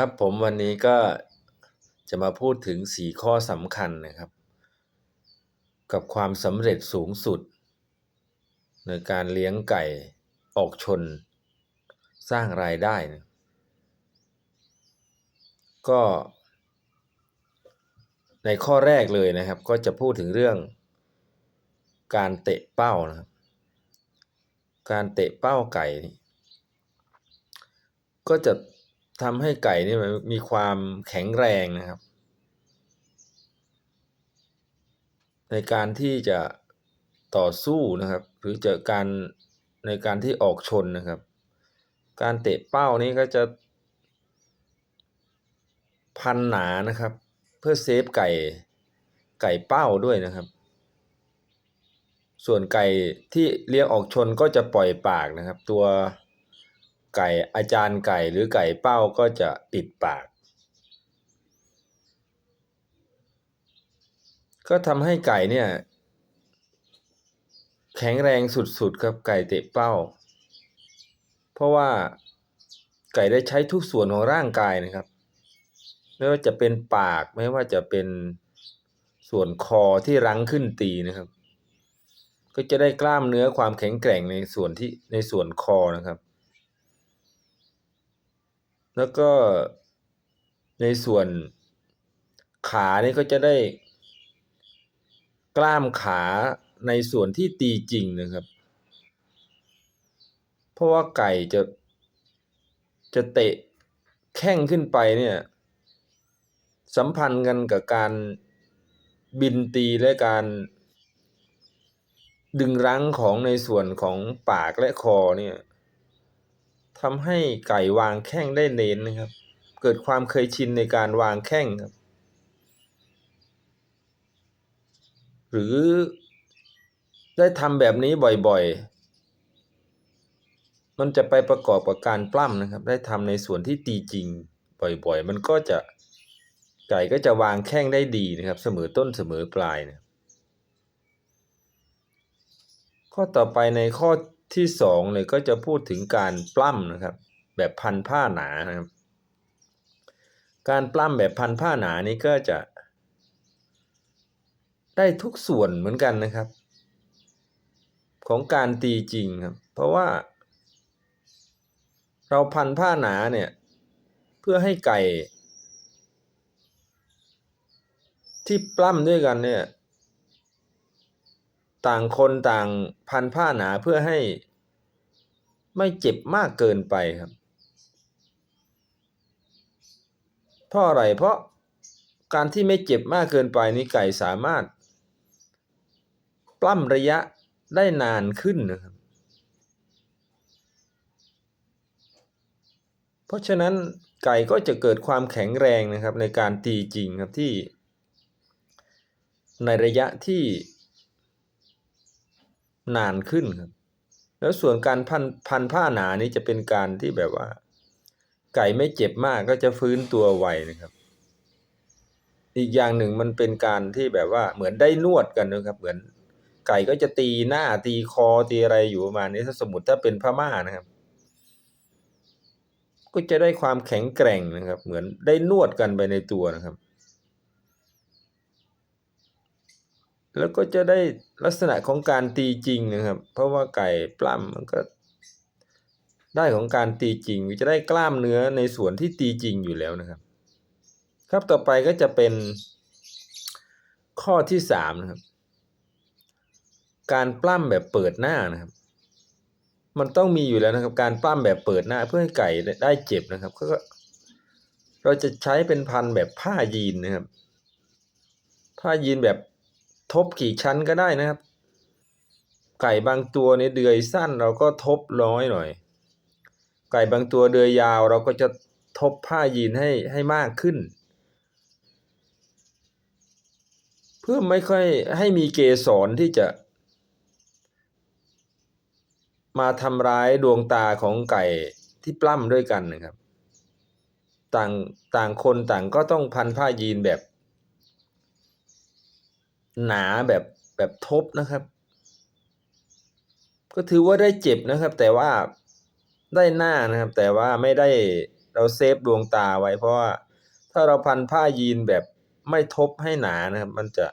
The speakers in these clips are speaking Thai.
ครับผมวันนี้ก็จะมาพูดถึง 4 ข้อสำคัญนะครับ กับความสำเร็จสูงสุด ในการเลี้ยงไก่ออกชน สร้างรายได้นะก็ ในข้อแรกเลยนะครับ ก็จะพูดถึงเรื่อง การเตะเป้านะครับ การเตะเป้าไก่ ก็จะ ทำให้ไก่เนี่มันมีความแข็งแรงนะครับ ในการที่จะต่อสู้นะครับ หรือจะการในการที่ออกชนนะครับ การเตะเป้านี้ก็จะ พันหนานะครับ เพื่อเซฟไก่ไก่เป้าด้วยนะครับ ส่วนไก่ที่เลี้ยงออกชนก็จะปล่อยปากนะครับ ตัว ไก่อาจารย์ไก่หรือไก่เป้าก็จะปิดปาก ก็ทำให้ไก่เนี่ย แข็งแรงสุดๆครับไก่เตะเป้า เพราะว่าไก่ได้ใช้ทุกส่วนของร่างกายนะครับ ไม่ว่าจะเป็นปากไม่ว่าจะเป็นส่วนคอที่รั้งขึ้นตีนะครับ ก็จะได้กล้ามเนื้อความแข็งแกร่งในส่วนที่ในส่วนคอนะครับ แล้วก็ในส่วนขานี่ก็จะได้ กล้ามขาในส่วนที่ตีจริงนะครับ เพราะว่าไก่จะจะเตะแข้งขึ้นไปเนี่ย สัมพันธ์กันกับการบินตีและการ ดึงรั้งของในส่วนของปากและคอเนี่ย ทำให้ไก่วางแข้งได้เน้นนะครับ เกิดความเคยชินในการวางแข้งครับ หรือได้ทำแบบนี้บ่อยๆ มันจะไปประกอบกับการปล้ำนะครับ ได้ทำในส่วนที่ตีจริงบ่อยๆ มันก็จะไก่ก็จะวางแข้งได้ดีนะครับ เสมอต้นเสมอปลายนะข้อต่อไปในข้อ ที่สองเลยก็จะพูดถึงการปล้ำนะครับ แบบพันผ้าหนานะครับ การปล้ำแบบพันผ้าหนานี้ก็จะ ได้ทุกส่วนเหมือนกันนะครับ ของการตีจริงครับ เพราะว่า เราพันผ้าหนาเนี่ย เพื่อให้ไก่ ที่ปล้ำด้วยกันเนี่ย ต่างคนต่างพันผ้าหนาเพื่อให้ไม่เจ็บมากเกินไปครับ เพราะอะไรเพราะการที่ไม่เจ็บมากเกินไปนี้ไก่สามารถ ปล้ำระยะได้นานขึ้นนะครับ เพราะฉะนั้นไก่ก็จะเกิดความแข็งแรงนะครับในการตีจริงครับที่ ในระยะที่ นานขึ้นครับ แล้วส่วนการพันพันผ้าหนานี้จะเป็นการที่แบบว่า ไก่ไม่เจ็บมากก็จะฟื้นตัวไวนะครับ อีกอย่างหนึ่งมันเป็นการที่แบบว่าเหมือนได้นวดกันนะครับ เหมือนไก่ก็จะตีหน้าตีคอตีอะไรอยู่ประมาณนี้ถ้าสมมติถ้าเป็นพม่านะครับ ก็จะได้ความแข็งแกร่งนะครับ เหมือนได้นวดกันไปในตัวนะครับ แล้วก็จะได้ลักษณะของการตีจริงนะครับ เพราะว่าไก่ปล้ำมันก็ ได้ของการตีจริงจะได้กล้ามเนื้อในส่วนที่ตีจริงอยู่แล้วนะครับ ครับต่อไปก็จะเป็น ข้อที่สามนะครับ การปล้ำแบบเปิดหน้านะครับ มันต้องมีอยู่แล้วนะครับ การปล้ำแบบเปิดหน้าเพื่อให้ไก่ได้เจ็บนะครับก็เราจะใช้เป็นพันแบบผ้ายีนนะครับ ผ้ายีนแบบ ทบกี่ชั้นก็ได้นะครับ ไก่บางตัวเนี่ยเดือยสั้นเราก็ทบน้อยหน่อย ไก่บางตัวเดือยยาวเราก็จะทบผ้ายีนให้ให้มากขึ้น เพื่อไม่ค่อยให้มีเกสรที่จะ มาทำร้ายดวงตาของไก่ที่ปล้ำด้วยกันนะครับ ต่างต่างคนต่างก็ต้องพันผ้ายีนแบบ หนาแบบแบบทบนะครับ ก็ถือว่าได้เจ็บนะครับ แต่ว่าได้หน้านะครับ แต่ว่าไม่ได้เราเซฟดวงตาไว้ เพราะว่าถ้าเราพันผ้ายีนแบบไม่ทบให้หนานะครับ มันจะ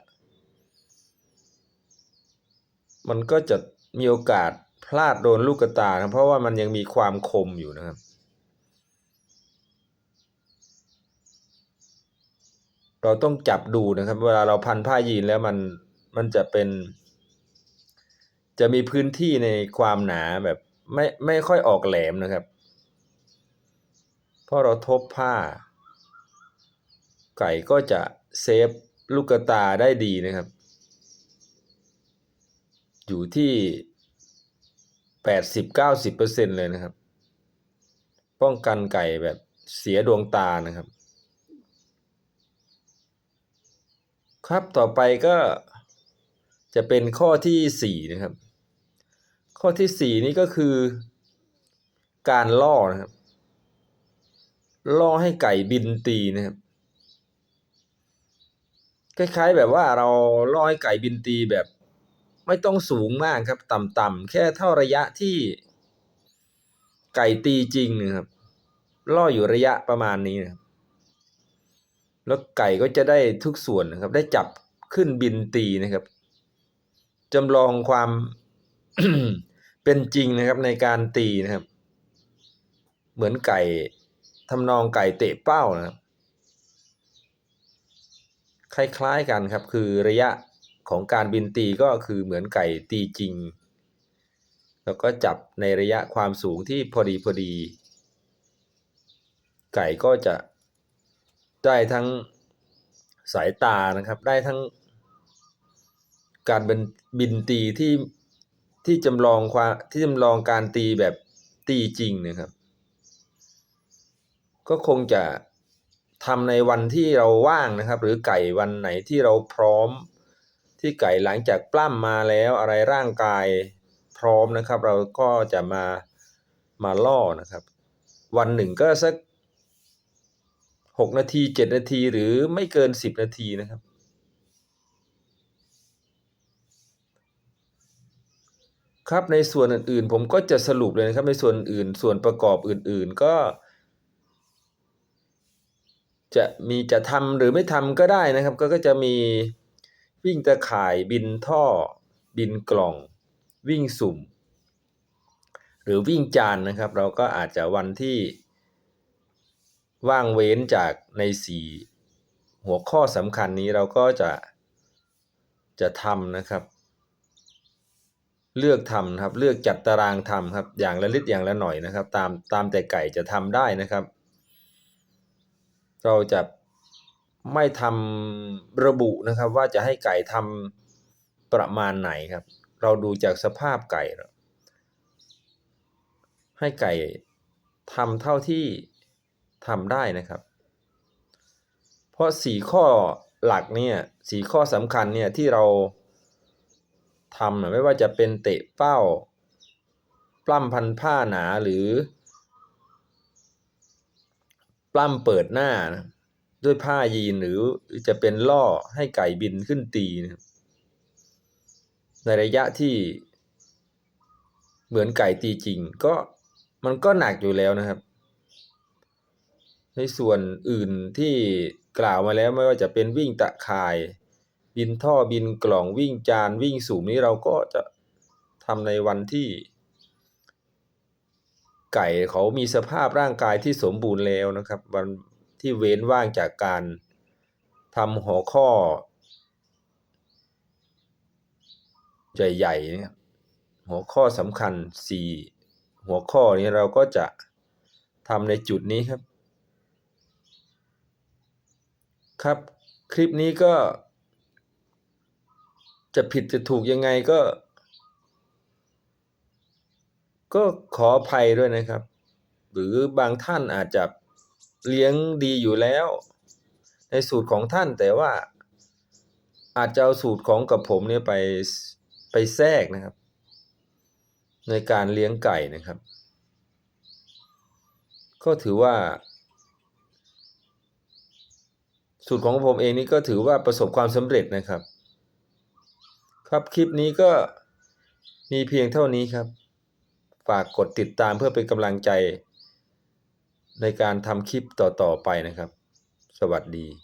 มันก็จะมีโอกาสพลาดโดนลูกตาครับเพราะว่ามันยังมีความคมอยู่นะครับ เราต้องจับดูนะครับ เวลาเราพันผ้ายีนแล้วมันมันจะเป็น จะมีพื้นที่ในความหนาแบบไม่ไม่ค่อยออกแหลมนะครับเพราะเราทบผ้า ไก่ก็จะเซฟลูกตาได้ดีนะครับ อยู่ที่แปดสิบเก้าสิบเปอร์เซ็นเลยนะครับ ป้องกันไก่แบบเสียดวงตานะครับ ครับต่อไปก็จะเป็นข้อที่สี่นะครับ ข้อที่สี่นี้ก็คือ การล่อนะครับ ล่อให้ไก่บินตีนะครับคล้ายๆแบบว่าเราล่อให้ไก่บินตีแบบไม่ต้องสูงมากครับ ต่ำๆแค่เท่าระยะที่ไก่ตีจริงนะครับ ล่ออยู่ระยะประมาณนี้นะครับ แล้วไก่ก็จะได้ทุกส่วนนะครับ ได้จับขึ้นบินตีนะครับจำลองความเป็นจริงนะครับในการตีนะครับ เหมือนไก่ทำนองไก่เตะเป้านะครับ คล้ายๆกันครับ คือระยะของการบินตีก็คือเหมือนไก่ตีจริง แล้วก็จับในระยะความสูงที่พอดีพอดี ไก่ก็จะ ได้ทั้งสายตานะครับ ได้ทั้ง การบินบินตีที่ที่จำลองความที่จำลองการตีแบบตีจริงนะครับ ก็คงจะทำในวันที่เราว่างนะครับ หรือไก่วันไหนที่เราพร้อม ที่ไก่หลังจากปล้ำมาแล้วอะไรร่างกายพร้อมนะครับ เราก็จะมามาล่อนะครับ วันหนึ่งก็สัก หกนาทีเจ็ดนาทีหรือไม่เกินสิบนาทีนะครับ ครับในส่วนอื่นๆ ผมก็จะสรุปเลยนะครับในส่วนอื่นส่วนประกอบอื่นๆก็ จะมีจะทำหรือไม่ทำก็ได้นะครับ ก็ก็จะมีวิ่งตะข่ายบินท่อ บินกล่อง วิ่งสุ่ม หรือวิ่งจานนะครับ เราก็อาจจะวันที่ ว่างเว้นจากในสี่หัวข้อสำคัญนี้เราก็จะจะทำนะครับ เลือกทำนะครับ เลือกจัดตารางทำครับ อย่างละนิดอย่างละหน่อยนะครับ ตามตามแต่ไก่จะทำได้นะครับ เราจะไม่ทำระบุนะครับ ว่าจะให้ไก่ทำประมาณไหนครับ เราดูจากสภาพไก่ ให้ไก่ทำเท่าที่ ทำได้นะครับ เพราะสี่ข้อหลักเนี่ยสี่ข้อสำคัญเนี่ยที่เราทำไม่ว่าจะเป็นเตะเป้า ปล้ำพันผ้าหนาหรือ ปล้ำเปิดหน้านะด้วยผ้ายีนหรือจะเป็นล่อให้ไก่บินขึ้นตีนะในระยะที่เหมือนไก่ตีจริงก็มันก็หนักอยู่แล้วนะครับ ในส่วนอื่นที่กล่าวมาแล้วไม่ว่าจะเป็นวิ่งตะข่าย บินท่อบินกล่องวิ่งจานวิ่งสูงนี้เราก็จะทำในวันที่ ไก่เขามีสภาพร่างกายที่สมบูรณ์แล้วนะครับ วันที่เว้นว่างจากการทำหัวข้อ ใหญ่ๆนี่หัวข้อสำคัญสี่หัวข้อนี้เราก็จะทำในจุดนี้ครับ ครับ คลิปนี้ก็ จะผิดจะถูกยังไงก็ ก็ขออภัยด้วยนะครับ หรือบางท่านอาจจะเลี้ยงดีอยู่แล้ว ในสูตรของท่านแต่ว่า อาจจะเอาสูตรของกับผมเนี่ยไปไปแทรกนะครับ ในการเลี้ยงไก่นะครับ ก็ถือว่า สูตรของผมเองนี่ก็ถือว่าประสบความสำเร็จนะครับ ครับคลิปนี้ก็มีเพียงเท่านี้ครับ ฝากกดติดตามเพื่อเป็นกำลังใจ ในการทำคลิปต่อๆไปนะครับ สวัสดี